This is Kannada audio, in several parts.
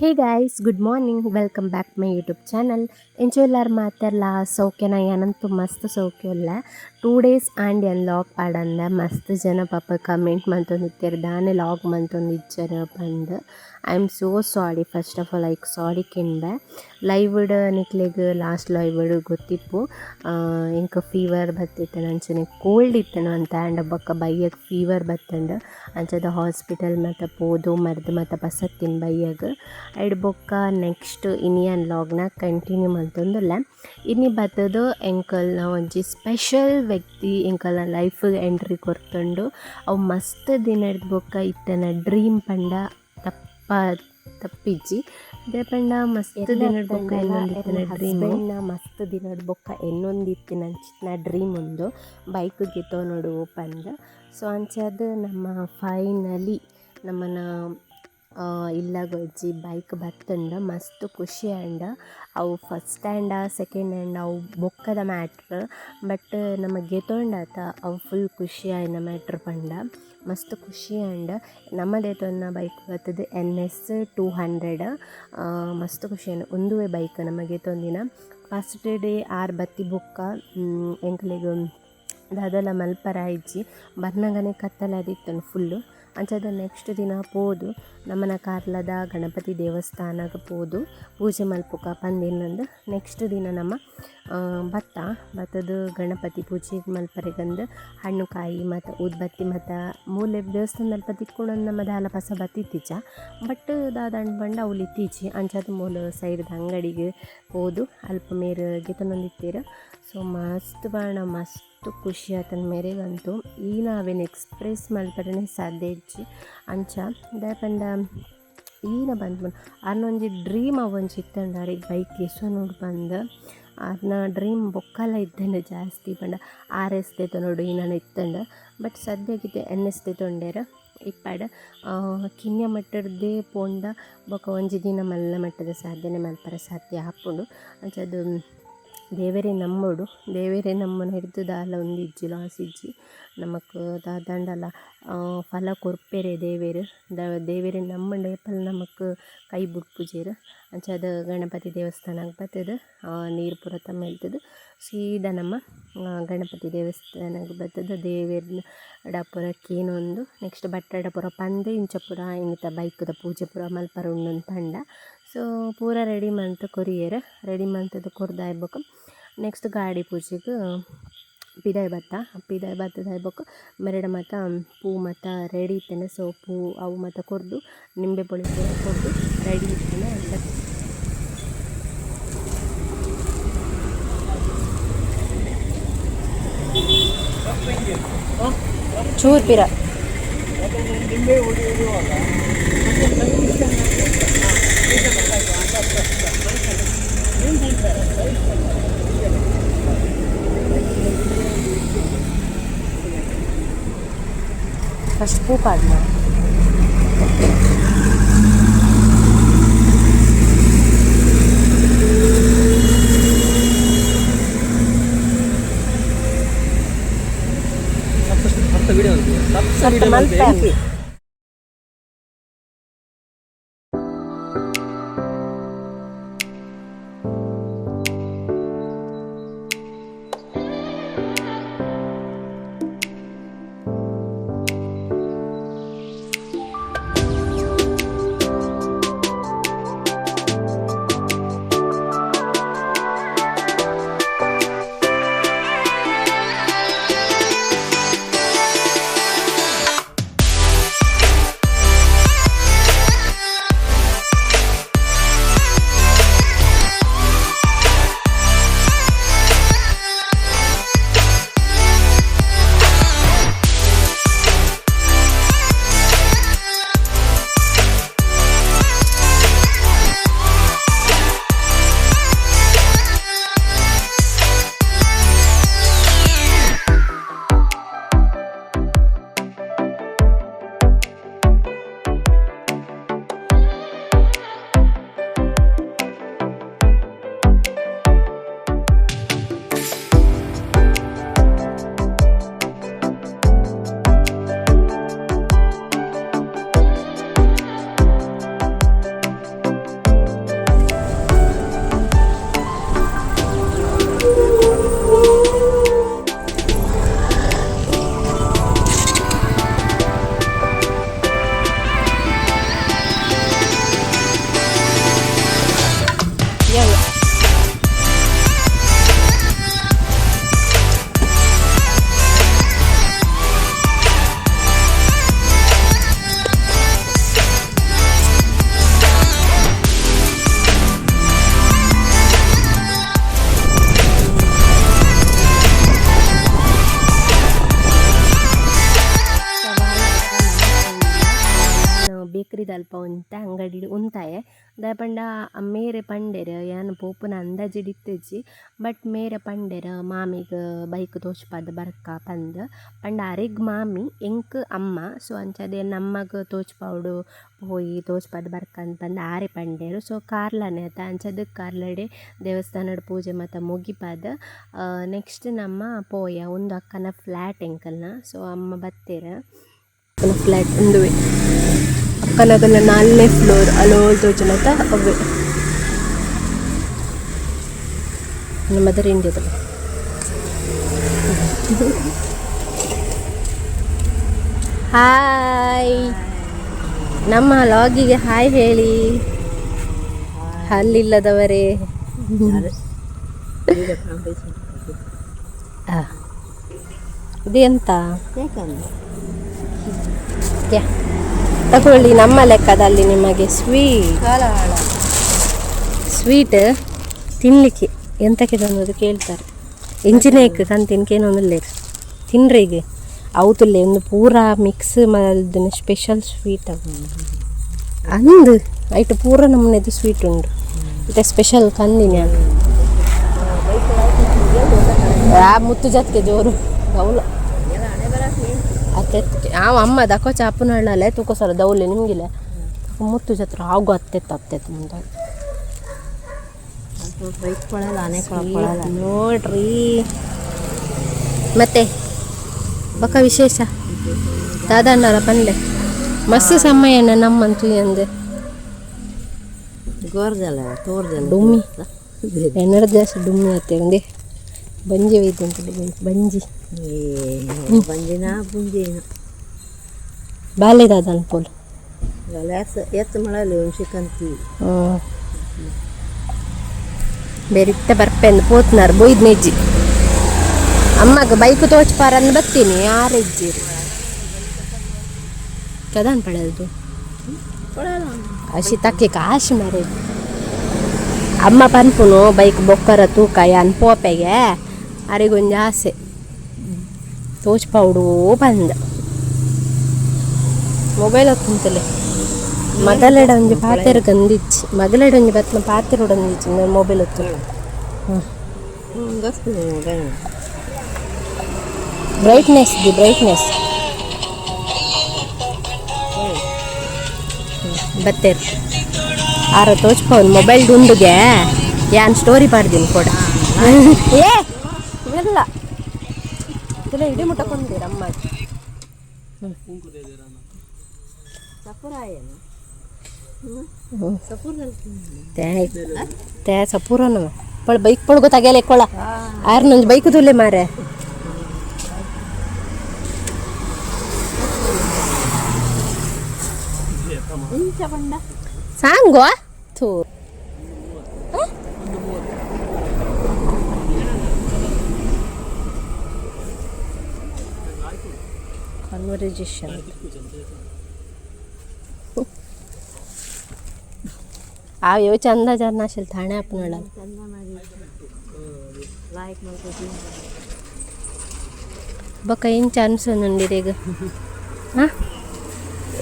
Hey guys good morning welcome back my YouTube channel ಎಂಚೋಲ್ಲಾರು ಮಾತೆಲ್ಲ ಸೌಖ್ಯನ ಏನಂತೂ ಮಸ್ತ್ ಸೌಖ್ಯ ಇಲ್ಲ ಟೂ ಡೇಸ್ ಆ್ಯಂಡ್ ಎನ್ ಲಾಗ್ ಪಾಡಂದ ಮಸ್ತ್ ಜನ ಪಾಪ ಕಮೆಂಟ್ ಮಂತೊಂದು ಇತ್ತಾರೆ ದಾನೆ ಲಾಗ್ ಮಂತೊಂದು ಇಚ್ಚಾರ ಪಂದ್ I am so sorry first of all hike sorry ಕಿಂಬೆ ಲೈವ್ಡ್ ನಿಕ್ಲೆಗ್ ಲಾಸ್ಟ್ ಲೈವ್ಡ್ ಗೊತ್ತಿಪ್ಪು ಇಂಕ ಫೀವರ್ ಬತ್ತಿತ್ತು ಅಂಚನೆ ಕೋಲ್ಡ್ ಇತ್ತನು ಅಂತ ಆ್ಯಂಡ್ ಬೊಕ್ಕ ಬೈಯಗ್ ಫೀವರ್ ಬತ್ತಂಡು ಅಂಚದ ಹಾಸ್ಪಿಟಲ್ ಮತ್ತು ಪೋದು ಮರ್ದು ಮತ್ತು ಬಸತ್ತಿನ ಬೈಯಗ್ ಐಡ್ ಬೊಕ್ಕ ನೆಕ್ಸ್ಟ್ ಇನಿಯನ್ ಲಾಗ್ನ ಕಂಟಿನ್ಯೂ ಮಂತೊಂದುಲ್ಲ ಇನ್ನಿ ಬತ್ತದು ಎಂಕಲ್ನ ಒಂಜಿ ಸ್ಪೆಷಲ್ ವ್ಯಕ್ತಿ ಎಂಕಲ್ನ ಲೈಫ್ ಎಂಟ್ರಿ ಕೊರ್ತಂಡು ಅವು ಮಸ್ತ್ ದಿನದ ಬೊಕ್ಕ ಇತ್ತನ ಡ್ರೀಮ್ ಪಂಡ ತಪ್ಪ ತಪ್ಪಿಜ್ಜಿ. ಅದೇ ಪಂಡ ಮಸ್ತ್ ದಿನ ಇಡ್ಬೋಕ ಇನ್ನೊಂದು ಇತ್ತಿನ ಡ್ರೀಮ್. ಮಸ್ತ್ ದಿನ ಬೊಕ್ಕ ಇನ್ನೊಂದು ಇತ್ತಿನ ಅಂಚಿನ ಡ್ರೀಮ್ ಒಂದು ಬೈಕ್ ಗಿತ್ತೋ ನೋಡು ಓಪನ್ ಸೊ ಅಂಚಾದ ನಮ್ಮ ಫೈನಲಿ ನಮ್ಮನ ಇಲ್ಲಾಗ ಗೊಜ್ಜಿ ಬೈಕ್ ಬರ್ತಂಡ ಮಸ್ತ್ ಖುಷಿ ಆಂಡ ಅವು ಫಸ್ಟ್ ಹ್ಯಾಂಡ ಸೆಕೆಂಡ್ ಹ್ಯಾಂಡ್ ಅವು ಬೊಕ್ಕದ ಮ್ಯಾಟ್ರ್ ಬಟ್ ನಮಗೆ ಗೆತೊಂಡಾತ ಅವು ಫುಲ್ ಖುಷಿ ಆಯ್ನ ಮ್ಯಾಟ್ರ್ ಪಂಡ. ಮಸ್ತ್ ಖುಷಿ ಆಂಡ್ ನಮ್ಮದೇತೊಂದು ಬೈಕ್ ಬರ್ತದೆ ಎನ್ ಎಸ್ ಟೂ ಹಂಡ್ರೆಡ್ ಮಸ್ತ್ ಖುಷಿ ಒಂದುವೇ ಬೈಕ್ ನಮಗೆ ತೊಂದಿನ. ಫಸ್ಟ್ ಡೇ ಆರ್ ಬತ್ತಿ ಬೊಕ್ಕ ಎಂಕ್ಲೆಗ್, ದಾದಲ ಮಲ್ಪರ ಇಜ್ಜಿ. ಬರ್ನಗನೆ ಕತ್ತಲಾದಿತ್ತನು ಫುಲ್ಲು ಅಂಚಾದ ನೆಕ್ಸ್ಟ್ ದಿನ ಪೋದು ನಮ್ಮನ ಕಾರ್ಲದ ಗಣಪತಿ ದೇವಸ್ಥಾನಕ್ಕೆ ಪೋದು ಪೂಜೆ ಮಲ್ಪುಕ ಪಂದಿನಂದು ನೆಕ್ಸ್ಟ್ ದಿನ ನಮ್ಮ ಭತ್ತ ಭತ್ತದ ಗಣಪತಿ ಪೂಜೆ ಮಲ್ಪರೆಗಂದು ಹಣ್ಣು ಕಾಯಿ ಮತ್ತು ಉದ್ಬತ್ತಿ ಮತ್ತು ಮೂಲೆ ದೇವಸ್ಥಾನದಲ್ಲಿ ಬತ್ತಿಕ್ಕೊಂಡು ನಮ್ಮ ದಾಲ ಪಸ ಬತ್ತಿತ್ತೀಚ ಬಟ್ ದಾದಂಡು ಬಂಡ ಅವಳು ಇತ್ತೀಚೆ. ಅಂಚಾದ ಮೂಲ ಸೈಡ್ದ ಅಂಗಡಿಗೆ ಹೋದು ಅಲ್ಪ ಮೇರೆ ಗೆತನೊಂದಿತ್ತೀರ ಸೊ ಮಸ್ತ್ ಬಾಣ, ಮಸ್ತ್ ಖುಷಿ ಆತನ ಮೇರೆಗಂತೂ. ಈ ನಾವೇನು ಎಕ್ಸ್ಪ್ರೆಸ್ ಮಲ್ಪಡನೆ ಸಾಧ್ಯ ಇಜ್ಜಿ ಅಂಚ ದಾಯಪಂಡ ಈನ ಬಂದು ಅನ್ನೊಂಜಿ ಡ್ರೀಮ್ ಅವೊಂಜಿ ಇತ್ತಂಡ ಬೈಕ್ ಎಸೋ ನೋಡಿ ಬಂದು. ಅದನ್ನ ಡ್ರೀಮ್ ಬೊಕ್ಕಲ್ಲ ಇದ್ದಂಡೆ, ಜಾಸ್ತಿ ಪಂಡ. ಆರ್ ಎಸ್ ದೇತ ನೋಡು, ಈ ನಾನು ಇತ್ತಂಡ. ಬಟ್ ಸದ್ಯಕ್ಕೆ ಎನ್ ಎಸ್ ತೊಂಡೇರ ಇಪ್ಪಾಡ ಕಿನ್ಯ ಮಟ್ಟದ್ದೇ ಪೋಂಡ ಬೊಕ್ಕ ಒಂಜಿ ದಿನ ಮಲ್ಲ ಮಟ್ಟದ ಸಾಧನೆ ಮಲ್ಪರ ಸಾಧ್ಯ ಹಾಕ್ಕೊಂಡು ಅಂಚದು ದೇವರೇ ನಮ್ಮೊಡು, ದೇವರೇ ನಮ್ಮನ್ನು ಹಿಡ್ದು ದಾಲ ಒಂದಿಜ್ಜಿ ಲಾಸಿಜ್ಜಿ. ನಮಕ್ ದಾದಂಡಲ ಫಲ ಕೊರ್ಪೆರೆ ದೇವೆರ್. ದೇವೆರೆ ನಮ್ಮಂಡ ಏಪಲ್ ನಮಕ್ ಕೈ ಬುಡ್ಪುಜೆರ್ ಅಂಚಾದ ಗಣಪತಿ ದೇವಸ್ಥಾನಗ್ ಬತ್ತದ ನೀರು ಪೂರ ತಮ್ಮ ಇಲ್ತದ. ಸೀದಾ ನಮ್ಮ ಗಣಪತಿ ದೇವಸ್ಥಾನಗ್ ಬತ್ತದ. ದೇವೆರ್ಡ ಪೂರ ಕೇನೊಂದು, ನೆಕ್ಸ್ಟ್ ಬಟ್ಟಡ ಪೂರ ಪಂದೆ, ಇಂಚ ಪೂರ ಇಂಗಿತ ಬೈಕ್ದ ಪೂಜೆ ಪೂರ ಮಲ್ಪರ ಉಂಡೊಂದು ಪಂಡ ಸೊ, ಪೂರ ರೆಡಿ ಮಂತ್ ಕೊರಿಯರ್. ರೆಡಿ ಮಂತದ ಕೊರ್ದಾಯ್ಬೇಕು ನೆಕ್ಸ್ಟ್ ಗಾಡಿ ಪೂಜೆಗೆ ಪಿದಾಯ್ ಬತ್ತ ಪಿದಾಯ್ ಬತ್ತದಾಯ್ಬೇಕು ಮೆರಡ ಮತ್ತು ಪೂ ಮತ್ತು ರೆಡಿ ಇತ್ತೇನೆ. ಸೋಪು ಅವು ಮತ್ತು ಕೊರ್ದು ನಿಂಬೆ ಪುಳಿ ಕೊರ್ದು ರೆಡಿ ಇತ್ತೇನೆ ಚೂರ್ ಪಿರ. ಫಸ್ಟ್ ಪೂ ಪಾಡ್ನ ಮಲ್ಪೆ ದಲ್ಪ ಉಂತ ಅಂಗಡಿ ಉಂತಾಯೆ ದಾಯಪಂಡ ಮೇರೆ ಪಂಡೆರ್, ಯಾನ್ ಪೋಪುನ ಅಂದಾಜಿಡಿತ್ತಿಜ್ಜಿ ಬಟ್ ಮೇರೆ ಪಂಡೆರ್ ಮಾಮಿಗ್ ಬೈಕ್ ತೋಜ್ಪಾದ್ ಬರ್ಕ ಪಂದ್. ಪಂಡ ಅರೆಗ್ ಮಾಮಿ, ಎಂಕ್ ಅಮ್ಮ. ಸೊ ಅಂಚದೆ ನಮ್ಮಗ್ ತೋಜ್ಪಾವುಡು ಪೋಯಿ ತೋಜ್ಪಾದ್ ಬರ್ಕ ಅಂದ್ ಪಂದ್ ಆರೆ ಪಂಡೆರ್. ಸೊ ಕಾರ್ಲನೆ ಅತ ಅಂಚಾದ್ ಕಾರ್ಲಡೆ ದೇವಸ್ಥಾನಡ್ ಪೂಜೆ ಮಾತ ಮುಗಿಪಾದ್. ನೆಕ್ಸ್ಟ್ ನಮ್ಮ ಪೋಯ ಒಂದು ಅಕ್ಕನ ಫ್ಲ್ಯಾಟ್ ಎಂಕಲ್ನ. ಸೊ ಅಮ್ಮ ಬತ್ತೇರ. ಫ್ಲ್ಯಾಟ್ ಉಂದುವೆ. ಅಕ್ಕನಗಲ ನಾಲ್ನೇ ಫ್ಲೋರ್ ಅಲೋ ತೋಜನತ ಅವೇ. ನಮ್ಮ ಮದರ್ ಇಂಡಿಯಾದಲ್ಲಿ ಹಾಯ್ ನಮ್ಮ ಲಾಗಿಗೆ ಹಾಯ್ ಹೇಳಿ. ಹಲ್ಲಿಲ್ಲದವರೇ ಆ. ತಗೊಳ್ಳಿ ನಮ್ಮ ಲೆಕ್ಕದಲ್ಲಿ ನಿಮಗೆ ಸ್ವೀಟ್ ಸ್ವೀಟ್ ತಿನ್ನಲಿಕ್ಕೆ ಎಂತಕ್ಕೆ ತಂದು ಕೇಳ್ತಾರೆ. ಎಂಚಿನೇಕ್ ಲೇಕ್ ತಿನ್ರಿ ಈಗ. ಅವತ್ತಲ್ಲೇ ಒಂದು ಪೂರ ಮಿಕ್ಸ್ ಮಾಡಿದ ಸ್ಪೆಷಲ್ ಸ್ವೀಟ್ ಅಂದು. ಐಟ್ ಪೂರ ನಮ್ಮನೆದು ಸ್ವೀಟ್ ಉಂಡು ಮತ್ತೆ ಸ್ಪೆಷಲ್ ಕಂದಿನ ಆ ಮುತ್ತು ಜಾತ್ಕೆ ಜೋರು. ಗೌಲ. ಅತ್ತೆ ಅವ ಅಮ್ಮ ದಕ್ಕ ಚಾಪುನಳ್ಳಲೆ ತೂಕೋಸಲ್ಲ ದೌಲೆ ನಿಮಗಿಲ್ಲ. ಮುತ್ತು ಜತ್ರ ಆಗು ಅತ್ತೆತ್ತು ಅತ್ತೆತ್ತು ಮುಂದೆ. ನೋಡ್ರಿ. ಮತ್ತೆ ಬಕ ವಿಶೇಷ? ದಾದಣ್ಣರ ಪಂಡೆ ಮಸ್ತ್ ಸಮಯನ ನಮ್ಮಂತೂ ಎಂದೆ ಗೋರ್ಜಲ್ಲ ತೋರ್ಜಲ ಡುಮ್ಮಿ. ಎನ್ನಡ ಜಾಸ್ತಿ ಡುಮ್ಮಿ ಅತ್ತೆ ಅಂದೆ. ಬಂಜಿ ಒಯ್ದು ಅಂತ ಬಂಜಿ. ಬಂಜಿನ ಪುಂಜಿನ ಬಾಲ್ಯದ ದಾದ ಅನ್ಪೋಲು ಗಲಾಸ ಎತ್ತು ಮಳಲಿ ಹ್ಞೂ ಬೇರಿತ್ತ ಬರ್ಪೆಂದು ಪೋತ್ನಾರ್ ಬೊಯ್ದು ನೆಜ್ಜಿ. ಅಮ್ಮಗ ಬೈಕ್ ತೋಚ್ಪಾರಂದು ಬರ್ತೀನಿ ಆರೆಜ್ಜಿ ಕದಾನ್ ಪಡೆದು ಅಶಿ ತಕ್ಕೆ ಕಾಶಿ ಮಾರೇದು ಅಮ್ಮ ಪನ್ಪುನು ಬೈಕ್ ಬೊಕ್ಕರ ತೂಕ ಯಾನ್ ಪೋಪೆಗೆ ಅರಿಗೊಂದು ಆಸೆ. ತೋಚ್ಪೌಡು ಬಂದ. ಮೊಬೈಲ್ ಹೊತ್ತಂತಲೇ ಮಗಲೆಡ ಒಂಜಿ ಪಾತೆರ ಗಂದಿಚ್ಚಿ ಮಗಲೆಡ ಒಂಜಿ ಬತ್ನ ಪಾತೆರ ನಾನು ಮೊಬೈಲ್ ಹೊತ್ತು ಬ್ರೈಟ್ನೆಸ್ ದಿ ಬ್ರೈಟ್ನೆಸ್. ಬತ್ತೆ ಆರ ತೋಚ್ಪವನ್ ಮೊಬೈಲ್ ದುಂಡುಗೆ ಯಾನ್ ಸ್ಟೋರಿ ಪಾಡ್ದೀನಿ ಕೂಡ. ಏ ಇಲ್ಲ. ಇದೆಲ್ಲ ಇಡಿ ಮುಟ್ಟಕೊಂಡಿರ ಅಮ್ಮ ತ್ಯಾ ಸಪೂರ ಸಪುರಲ್ಲಿ ತೇ ಸಪೂರನ. ಪಳ ಬೈಕ್ ಪಳ ಗೊತ್ತಾಗ್ಯಾಲ ಕೊಳ? ಆರ್ ನಂಜ್ ಬೈಕ್ ತುಲೆ ಮಾರೆ ಸಾಂಗೋ? ಥೂ. ಕನ್ವರ್ಜೇಷನ್ ಅಯ್ಯೋ ಚಂದ ಅಸಲ್ ಥಾಣೆ ಅಪ್ಪನಳ ಬೊಕ್ಕ ಎಂಚ ಅನ್ಸೊಂದುಂಡಿರ ಈಗ? ಹಾಂ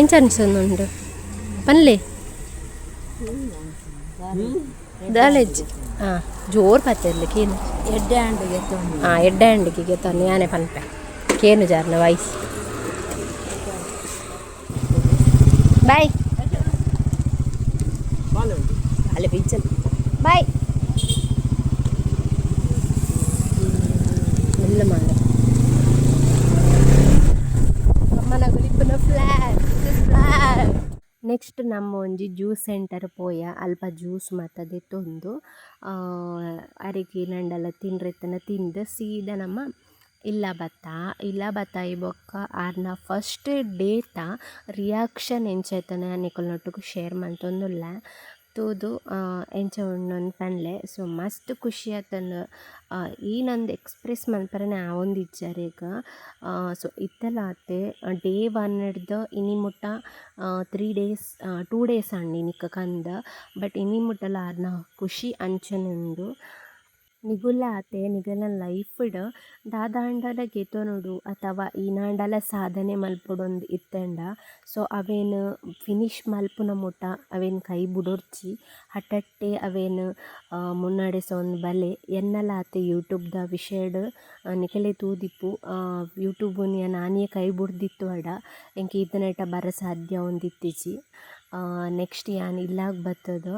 ಎಂಚ ಅನ್ಸೊಂದುಂಡು ಪನ್ಲೆ? ದಾಲೆಜ್. ಹಾಂ ಜೋರು ಪತ್ತಿರ್ಲಿ ಕೇನು ಎಡ್ಡೆ ತೊಂದು ಹಾಂ ಎಡ್ಡೆ ಹಂಡಿಗೆ ತಂದು ಯಾನೆ ಪನ್ಪೆ. ಕೇನು ಜಾರ್ನ ವಯಸ್ಸು ಬಾಯ್ ಅಲ್ಲಿ ಬೀಚಲ್ಲಿ ಬಾಯ್ ಫ್ಲಾಟ್ ಫ್ಲಾಟ್ ನೆಕ್ಸ್ಟ್ ನಮ್ಮ ಒಂಜಿ ಜ್ಯೂಸ್ ಸೆಂಟರ್ ಪೋಯ. ಅಲ್ಪ ಜ್ಯೂಸ್ ಮತ್ತದೇ ತೊಂದು ಅರಿಕೆ ನಂಡಲ ತಿನ್ರೆತ್ತನ ತಿಂದು ಸೀದಾ ನಮ್ಮ ಇಲ್ಲ ಬತ್ತ ಇಲ್ಲ ಬತ್ತ ಈ ಬೊಕ್ಕ ಆರ್ನ ಫಸ್ಟ್ ಡೇತ ರಿಯಾಕ್ಷನ್ ಎಂಚೈತನ ನಿಕೊಲ್ನೊಟ್ಟಿಗೆ ಶೇರ್ ಮಂತೊಂದುಲ್ಲ ತೂದು ಎಂಚ ಉಣ್ಣೊಂದು ಪನ್ಲೆ. ಸೊ ಮಸ್ತ್ ಖುಷಿ ಆತನ ಈ ನಂದು ಎಕ್ಸ್ಪ್ರೆಸ್ ಮನ್ಪರನೆ ಆ ಒಂದು ಇಜ್ಜಾರೀಗ ಸೊ ಇತ್ತೆಲ್ಲ ಆತೆ ಡೇ ಒನ್ ಹಿಡ್ದು ಇನಿ ಮುಟ್ಟ ತ್ರೀ ಡೇಸ್ ಟೂ ಡೇಸ್ ಅಣ್ಣ ನಿಕ್ಕ ಕಂದ. ಬಟ್ ಇನಿ ಮುಟ್ಟಲ ಆರ್ನ ಖುಷಿ ಅಂಚನೆ ನಿಗುಲ ಆತೆ ನಿಗಲ ಲೈಫ್ಡ್ ದಾದಾಂಡಲ ಗೆತೊನುಡು ಅಥವಾ ಈನಾಂಡಲ ಸಾಧನೆ ಮಲ್ಪೊಡೊಂದು ಇತ್ತೆಂಡ. ಸೊ ಅವೇನ್ ಫಿನಿಶ್ ಮಲ್ಪುನ ಮುಟ, ಅವೇನ್ ಕೈ ಬುಡೊರ್ಚಿ, ಹಠಟ್ಟೆ ಅವೇನ್ ಮುನ್ನಡೆಸೊಂದು ಬಲೆ ಎನ್ನಲ ಆತೆ ಯೂಟ್ಯೂಬ್ದ ವಿಷಯಡ್ ನಿಕಲೆ ತೂದಿಪ್ಪು ಯೂಟ್ಯೂಬ್ ನಾನೇ ಕೈ ಬುಡ್ದಿತ್ತು ಅಡ ಎಂಕೆ ಇದನ್ನ ಬರ ಸಾಧ್ಯ ಒಂದಿತ್ತಿಜಿ ನೆಕ್ಸ್ಟ್ ಏನು ಇಲ್ಲಾಗ ಬತ್ತದ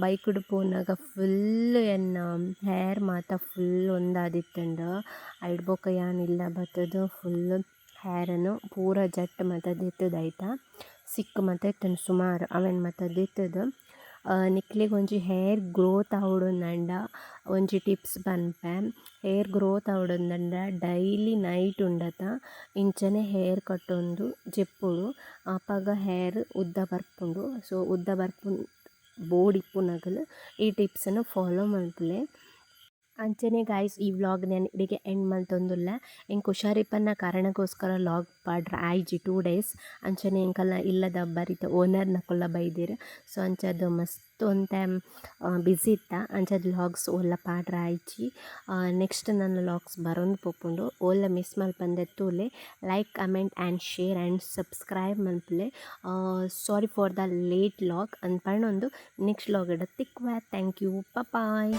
ಬೈಕ್ ಪೋನಾಗ ಫುಲ್ ಎನ್ನ ಹೇರ್ ಮಾತ ಫುಲ್ ಒಂದಾದಿತ್ತಂಡ. ಐಡ್ ಬೊಕ ಯಾನ್ ಇಲ್ಲ ಬತ್ತದ ಫುಲ್ ಹೇರನ್ನು ಪೂರ ಜಟ್ ಮಾತ ಐತ ಸಿಕ್ಕ ಮಾತ ಇತ್ತಂಡು ಸುಮಾರು ಅವೆನ್ ಮಾತ ನಿಕ್ಲೆಗ್ ಒಂಜಿ ಹೇರ್ ಗ್ರೋತ್ ಆವೊಡುಂದಂಡ ಒಂಜಿ ಟಿಪ್ಸ್ ಪನ್ಪೆ ಹೇರ್ ಗ್ರೋತ್ ಆವೊಡುಂದಂಡ ಡೈಲಿ ನೈಟ್ ಉಂಡತ, ಇಂಚನೆ ಹೇರ್ ಕಟ್ ಉಂದು ಜೆಪ್ಪುಡು ಆಪಗ ಹೇರ್ ಉದ್ದ ಬರ್ಪುಂಡು. ಸೊ ಉದ್ದ ಬರ್ಪುನ್ ಬೋಡ್ ಈ ಟಿಪ್ಸನ್ನು ಫಾಲೋ ಮಲ್ಪುಲೆ ಅಂಚನೆ ಗಾಯ್ಸ್ ಈ ವ್ಲಾಗ್ ನಾನು ಇಡಿಗೆ ಎಂಡ್ ಮಲ್ತೊಂದುಲ್ಲ ಎಂಕ್ ಹುಷಾರಿಪ್ಪನ ಕಾರಣಕ್ಕೋಸ್ಕರ ಲಾಗ್ ಪಾಡ್ರ ಆಯ್ಜಿ ಟೂ ಡೇಸ್ ಅಂಚನೆ ಎಂಕಲ್ಲ ಇಲ್ಲದ ಬರಿತ ಓನರ್ನ ಕೊಲ್ಲ ಬೈದಿರ. ಸೊ ಅಂಚದು ಮಸ್ತ್ ಒಂತೆ ಬ್ಯುಸಿ ಇತ್ತ ಅಂಚದ ಲಾಗ್ಸ್ ಓಲ್ಲ ಪಾಡ್ರ ಆಯ್ಚಿ. ನೆಕ್ಸ್ಟ್ ನನ್ನ ಲಾಗ್ಸ್ ಬರೋಂದು ಪೋಪುಂಡು. ಓಲ್ಲ ಮಿಸ್ ಮಲ್ಪಂದೆ ತೂಲೆ. Like comment and share and subscribe ಮಲ್ಪಲೆ. Sorry for the late vlog ಅನ್ಪಣ್ಣೊಂದು next log ಇಡ ತಿಕ್ವ. Thank you Pai.